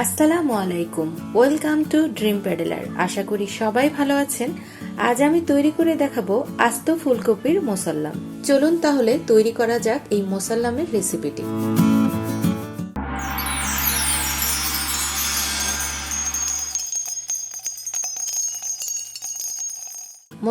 আসসালামু আলাইকুম। Welcome to dream paddler. আশা করি সবাই ভালো আছেন। আজ আমি তৈরি করে দেখাবো আস্ত ফুলকপির মোসাল্লাম চলুন তাহলে তৈরি করা যাক এই মোসাল্লামের রেসিপিটি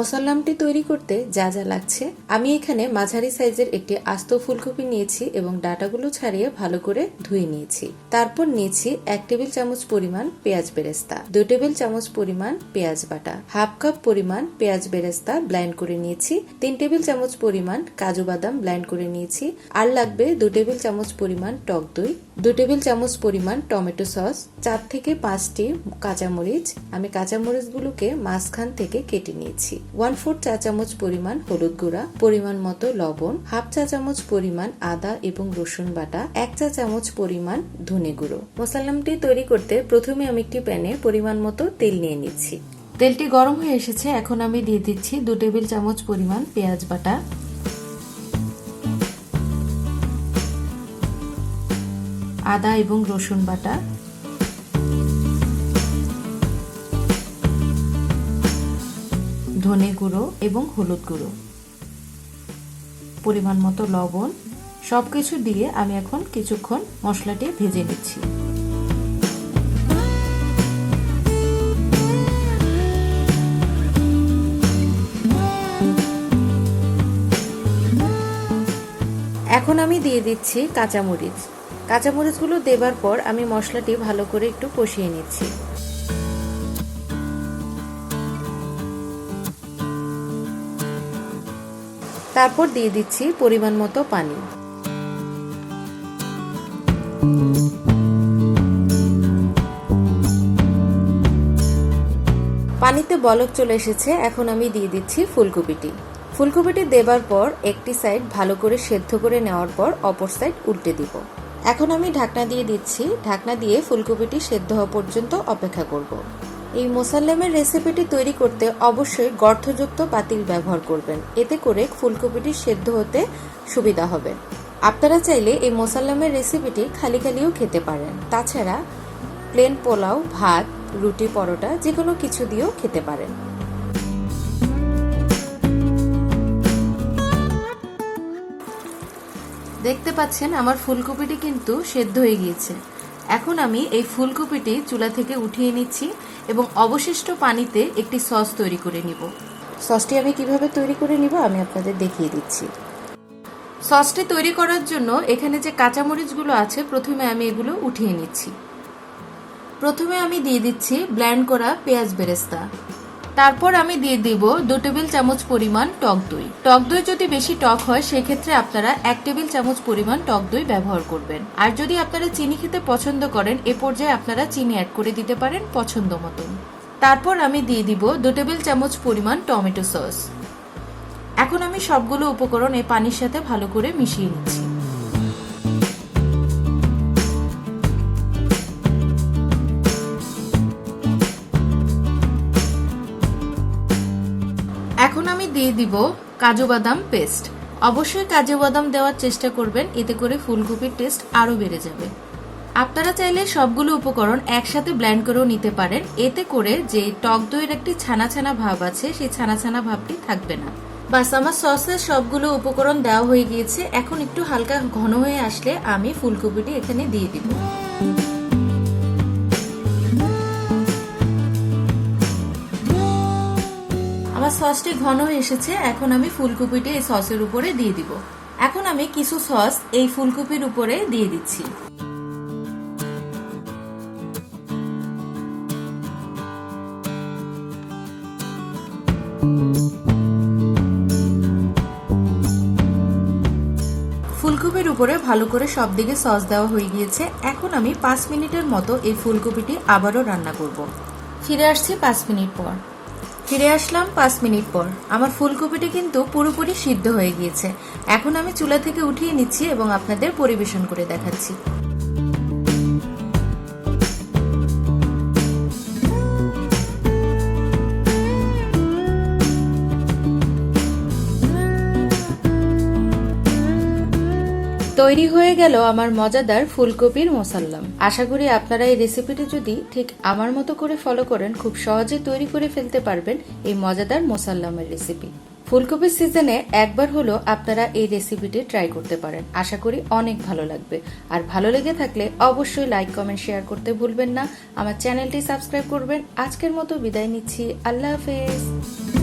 মোসাল্লামটি তৈরি করতে যা যা লাগছে, আমি এখানে মাঝারি সাইজের একটি আস্ত ফুলকপি নিয়েছি এবং ডাটাগুলো ছাড়িয়ে ভালো করে ধুয়ে নিয়েছি। তারপর নিয়েছি এক টেবিল চামচ পরিমাণ পেঁয়াজ বেরেস্তা, দু টেবিল চামচ পরিমাণ পেঁয়াজ বাটা, হাফ কাপ পরিমাণ পেঁয়াজ বেরেস্তা ব্লাইন্ড করে নিয়েছি, তিন টেবিল চামচ পরিমাণ কাজু বাদাম ব্লাইন্ড করে নিয়েছি, আর লাগবে দু টেবিল চামচ পরিমাণ টক দই, দু টেবিল চামচ পরিমাণ টমেটো সস, চার থেকে পাঁচটি কাঁচামরিচ, আমি কাঁচামরিচগুলোকে মাঝখান থেকে কেটে নিয়েছি। ওয়ান ফোর চা চামচ পরিমাণ হলুদ গুঁড়া, পরিমাণ মতো লবণ, হাফ চা চামচ পরিমাণ আদা এবং রসুন বাটা, এক চা চামচ পরিমাণ ধনে গুঁড়ো। মশালামটি তৈরি করতে প্রথমে আমি একটি প্যানে পরিমাণ মতো তেল নিয়ে নিচ্ছি। তেলটি গরম হয়ে এসেছে, এখন আমি দিয়ে দিচ্ছি দু টেবিল চামচ পরিমাণ পেঁয়াজ বাটা। আদা এবং রসুন বাটা। ধনে গুঁড়ো এবং হলুদ গুঁড়ো। পরিমাণ মতো লবণ। সব কিছু দিয়ে আমি এখন কিছুক্ষণ মশলাটি ভেজে নিচ্ছি। এখন আমি দিয়ে দিচ্ছি কাঁচামরিচ। কাঁচামরিচগুলো দেবার পর আমি মশলাটি ভালো করে একটু কষিয়ে নিচ্ছি। তারপর দিয়ে দিচ্ছি পরিমাণ মতো পানি। পানিতে বলক চলে এসেছে, এখন আমি দিয়ে দিচ্ছি ফুলকপিটি। ফুলকপিটি দেবার পর একটি সাইড ভালো করে সেদ্ধ করে নেওয়ার পর অপর সাইড উল্টে দিব। এখন আমি ঢাকনা দিয়ে দিচ্ছি। ঢাকনা দিয়ে ফুলকপিটি সেদ্ধ হওয়া পর্যন্ত অপেক্ষা করব। এই মোসাল্লামের রেসিপিটি তৈরি করতে অবশ্যই গর্থযুক্ত পাতিল ব্যবহার করবেন। এতে করে ফুলকপিটি সেদ্ধ হতে সুবিধা হবে। আপনারা চাইলে এই মোসাল্লামের রেসিপিটি খালি খালিও খেতে পারেন। তাছাড়া প্লেন পোলাও, ভাত, রুটি, পরোটা যে কোনো কিছু দিয়েও খেতে পারেন। দেখতে পাচ্ছেন আমার ফুলকপিটি কিন্তু সেদ্ধ হয়ে গিয়েছে। এখন আমি এই ফুলকপিটি চুলা থেকে উঠিয়ে নিচ্ছি। এবং অবশিষ্ট পানিতে একটি সস তৈরি করে নিব। সসটি আমি কীভাবে তৈরি করে নিব আমি আপনাদের দেখিয়ে দিচ্ছি। সসটি তৈরি করার জন্য এখানে যে কাঁচামরিচগুলো আছে প্রথমে আমি এগুলো উঠিয়ে নিচ্ছি। প্রথমে আমি দিয়ে দিচ্ছি ব্ল্যান্ড করা পেঁয়াজ বেরেস্তা। তারপর আমি দিয়ে দিব দু টেবিল চামচ পরিমাণ টক দই। টক দই যদি বেশি টক হয়, সেক্ষেত্রে আপনারা এক টেবিল চামচ পরিমাণ টক দই ব্যবহার করবেন। আর যদি আপনারা চিনি খেতে পছন্দ করেন, এ পর্যায়ে আপনারা চিনি অ্যাড করে দিতে পারেন পছন্দ মতন। তারপর আমি দিয়ে দিব দু টেবিল চামচ পরিমাণ টমেটো সস। এখন আমি সবগুলো উপকরণ এই পানির সাথে ভালো করে মিশিয়ে নিচ্ছি। এখন আমি দিয়ে দিব কাজু বাদাম পেস্ট অবশ্যই কাজু বাদাম দেওয়ার চেষ্টা করবেন, এতে করে ফুলকপির টেস্ট আরও বেড়ে যাবে। আপনারা চাইলে সবগুলো উপকরণ একসাথে ব্ল্যান্ড করেও নিতে পারেন, এতে করে যে টক দইয়ের একটি ছানা ছানা ভাব আছে, সেই ছানা ছানা ভাবটি থাকবে না। বাস আমার সসের সবগুলো উপকরণ দেওয়া হয়ে গিয়েছে, এখন একটু হালকা ঘন হয়ে আসলে আমি ফুলকপিটি এখানে দিয়ে দিব। সসটি ঘন এসেছে, এখন আমি ফুলকপিটি এই সসের উপরে দিয়ে দিব। এখন আমি কিছু সস এই ফুলকপির উপরে দিয়ে দিচ্ছি। ফুলকপির উপরে ভালো করে সব দিকে সস দেওয়া হয়ে গিয়েছে। এখন আমি পাঁচ মিনিটের মতো এই ফুলকপিটি আবারও রান্না করব। ফিরে আসছি পাঁচ মিনিট পর। ফিরে আসলাম পাঁচ মিনিট পর। আমার ফুলকপিটি কিন্তু পুরোপুরি সিদ্ধ হয়ে গিয়েছে। এখন আমি চুলা থেকে উঠিয়ে নিচ্ছি এবং আপনাদের পরিবেশন করে দেখাচ্ছি। তৈরি হয়ে গেল আমার মজাদার ফুলকপির মোসাল্লাম আশা করি আপনারা এই রেসিপিটি যদি ঠিক আমার মতো করে ফলো করেন, খুব সহজে তৈরি করে ফেলতে পারবেন এই মজাদার মোসাল্লামের রেসিপি ফুলকপির সিজনে একবার হলো আপনারা এই রেসিপিটি ট্রাই করতে পারেন। আশা করি অনেক ভালো লাগবে। আর ভালো লেগে থাকলে অবশ্যই লাইক কমেন্ট শেয়ার করতে ভুলবেন না। আমার চ্যানেলটি সাবস্ক্রাইব করবেন। আজকের মতো বিদায় নিচ্ছি। আল্লাহ হাফেজ।